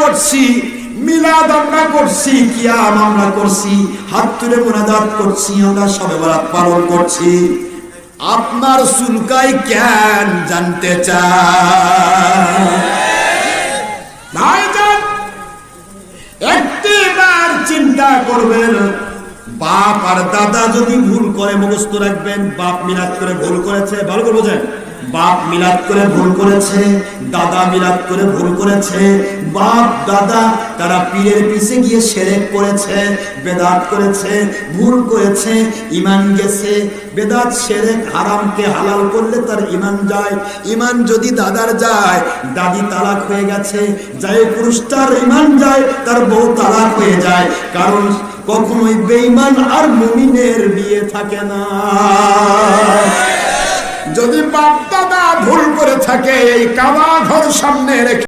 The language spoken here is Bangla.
করছি, মিলাদ আমরা করছি, কিয়াম আমরা করছি, হাত তুলে মোনাজাত করছি, আমরা সবে বরাত পালন করছি। আপনার সুলকাই কেন জানতে চায় একটি বার চিন্তা করবেন বাপ আর দাদা যদি ভুল করে মুখস্থ রাখবেন, বাপ মিলাদ করে ভুল করেছে, ভালো করে বোঝেন। বাপ মিলাদ করে ভুল করেছে, দাদা মিলাদ করে ভুল করেছে, বাপ, দাদা তারা পীরের পিছে গিয়ে সেরেক করেছে, বেদাত করেছে, ভুল করেছে ইমান গেছে। বেদাত, সেরেক, হারামকে হালাল করলে তার ইমান যায়। ইমান যদি দাদার যায়, দাদি তালাক হয়ে গেছে, যাই পুরুষটার ইমান যায়, তার বউ তালাক হয়ে যায়। কারণ কখনোই বেইমান আর মুমিনের বিয়ে থাকে না। যদি বাপ দাদা ভুল করে থাকে, এই কাবা ঘর সামনে রেখে